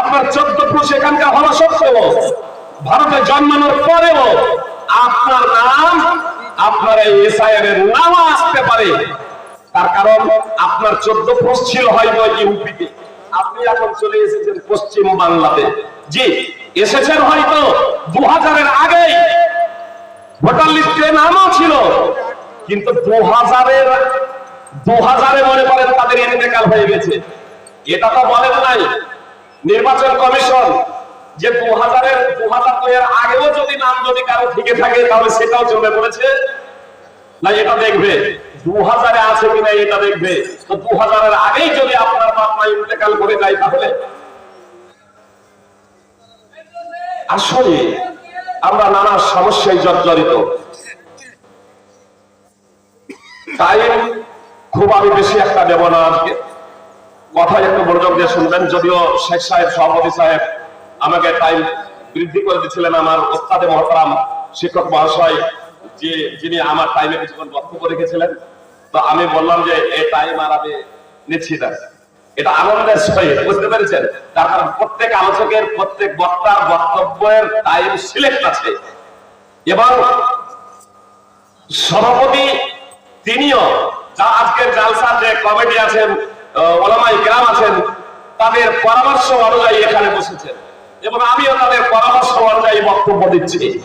আপনার চোদ্দ পুরুষ এখানকার হওয়া সত্ত্বেও, ভারতে জন্মানোর পরেও আপনার নাম, আপনার এই নাম আসতে পারে। তার কারণ আপনার চোদ্দ পুরুষ ছিল হয়তো ইউপিতে। আপনি এখন চলে এসেছেন পশ্চিম বাংলাতে। জি, এসেছেন হয়তো দু হাজারের ভোটার লিস্টে নামও ছিল, কিন্তু দু হাজারের দু হাজারে মনে করেন তাদের হয়ে গেছে। এটা তো বলেন নাই। নির্বাচন কমিশন যে দু হাজারের দু হাজার দুইয়ের আগেও যদি নাম যদি কারও থেকে থাকে, তাহলে সেটাও চলে পড়েছে। না, এটা দেখবে। দু হাজারে আছে কিনা, এটা দেখবে। তো দু হাজারের আগেই যদি আপনার বাপ মা ইন্তেকাল করে যায়, তাহলে? আসলে আমরা নানা সমস্যায় জর্জরিত। তাই খুব আমি বেশি একটা দেব না আজকে। কথা একটু মনোযোগ দিয়ে শুনবেন। যদিও শেখ সাহেব, সভাপতি সাহেব আমাকে টাইম বৃদ্ধি করে দিচ্ছিলেন আমার ওস্তাদে মহতারাম শিক্ষক মহাশয়, যে যিনি আমার টাইমে কিছুক্ষণ বক্তব্য রেখেছিলেন। তো আমি বললাম যে এই টাইম আর আমি নিচ্ছি না। এটা আনন্দের সহিত, বুঝতে পেরেছেন? তার কারণ প্রত্যেক আলোচকের, প্রত্যেক বক্তার বক্তব্যের টাইম সিলেক্ট আছে। এবং সভাপতি তিনিও, যা আজকের জালসার যে কমিটি আছেন ওলামাই গ্রাম আছেন, তাদের পরামর্শ অনুযায়ী এখানে বসেছেন। এবং আমিও তাদের পরামর্শ অনুযায়ী বক্তব্য দিচ্ছি।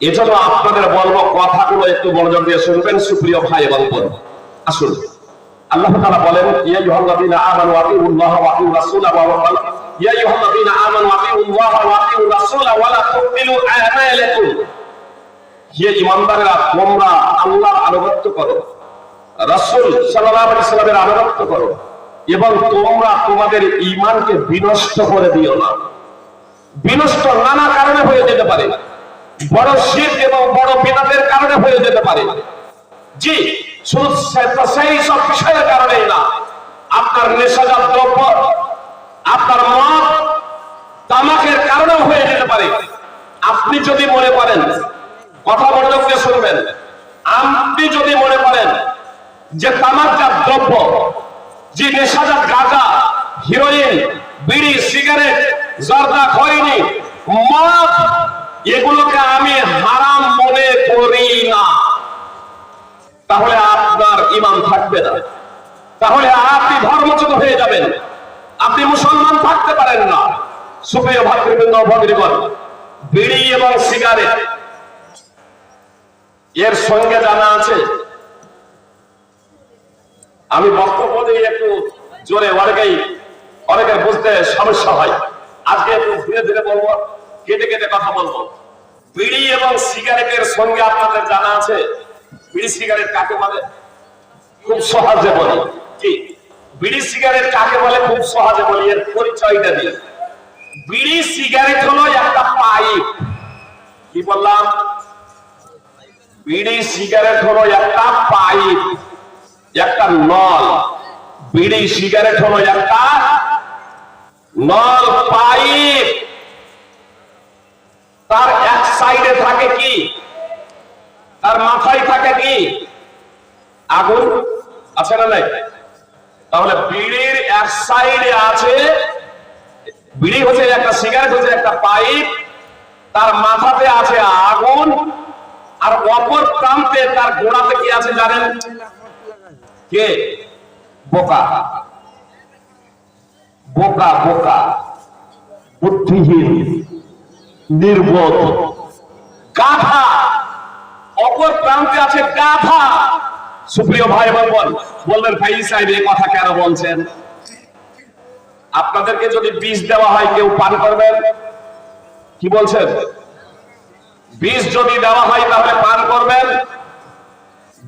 এজন্য আপনাদের বলব, কথাগুলো একটু মনোযোগ দিয়ে শুনবেন, সুপ্রিয় ভাই এবং আসুন। আল্লাহ তাআলা বলেন, ইয়া ইয়া আমালাকুম। হে তোমরা আল্লাহর আনুগত্য করো। রাসূল সাল্লাল্লাহু আলাইহি সাল্লামের আনুগত্য করো। এবং তোমরা তোমাদের ঈমানকে বিনষ্ট করে দিও না। বিনষ্ট নানা কারণে হয়ে যেতে পারে। বড় শিরক এবং বড় বিদাতের কারণে হয়ে যেতে পারে। জি সেই সব বিষয়ের কারণেই না। আপনার নেশাজাত দ্রব্য, আপনার মদ, তামাকের কারণেও হয়ে যেতে পারে। আপনি যদি মনে করেন, কথা দিয়ে শুনবেন, আপনি যদি মনে করেন যে তামাকজাত দ্রব্য যে নেশাজাত গাঁজা হিরোইন, বিড়ি, সিগারেট, জর্দা খৈনি মদ, এগুলোকে আমি হারাম মনে করি না। তাহলে আপনার ইমান থাকবে না। তাহলে আপনি ধর্মচ্যুত হয়ে যাবেন। আপনি মুসলমান থাকতে পারেন না। সুপ্রিয় ভাতৃবৃন্দ ভগিনীগণ বিড়ি এবং সিগারেট, এর সঙ্গে জানা আছে আমি বক্তব্য দিয়ে একটু জোরে অনেকেই, অনেকের বুঝতে সমস্যা হয়। আজকে একটু ধীরে ধীরে বলব, কেটে কেটে কথা বলব। বিড়ি এবং সিগারেটের সঙ্গে আপনাদের জানা আছে, বিড়ি সিগারেট কাকে বলে? খুব সহজে বলি। কি? বিড়ি সিগারেট কাকে বলে? খুব সহজে বলি, এর পরিচয়টা দিয়ে বিড়ি সিগারেট হলো একটা পাইপ। কি বললাম? বিড়ি সিগারেট হলো একটা পাইপ। একটা নল, বিড়ি, সিগারেট হলো একটা নল পাইপ। তার এক সাইডে থাকে কি? তার মাথায় থাকে কি? আগুন। আছে না নাই? তাহলে বিড়ির এক সাইডে আছে, বিড়ি হচ্ছে একটা, সিগারেট হচ্ছে একটা পাইপ। তার মাথাতে আছে আগুন। আর অপর প্রান্তে তার গোড়াতে কি আছে জানেন? কে? বোকা। বোকা বোকা। বুদ্ধিহীন, নির্বোধ। গাধা। অপর প্রান্তে আছে গাধা। সুপ্রিয় ভাই এবং বোন বলবেন ভাই সাহেব এই কথা কেন বলছেন? আপনাদেরকে যদি বিষ দেওয়া হয়, কেউ পান করবেন? কি বলছেন? বিষ যদি দেওয়া হয়, তাহলে পান করবেন?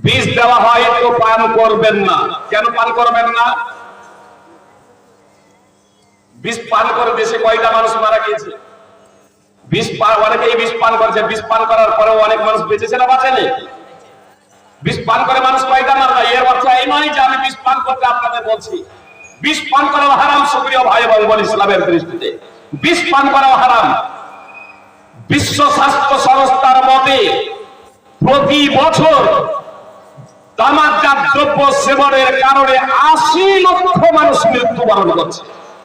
বিষ দেওয়া হয় তো পান করবেন না। কেন পান করবেন না? বিষ পান করে দেশে কয়টা মানুষ মারা গিয়েছে? বিষ পান অনেকেই বিষ পান করেছে। বিষ পান করার পরেও অনেক মানুষ বেঁচেছে না বাঁচেনি? বিষ পান করে মানুষ কয়টা মারা এর অর্থ এই নয় যে আমি বিষ পান করতে আপনাদের বলছি। বিষ পান করাও হারাম সক্রিয় ভাই এবং বোন ইসলামের দৃষ্টিতে। বিষ পান করাও হারাম। বিশ্ব স্বাস্থ্য সংস্থার মতে প্রতি বছর তামাকজাত দ্রব্য সেবনের কারণে আশি লক্ষ মানুষ মৃত্যুবরণ করছে।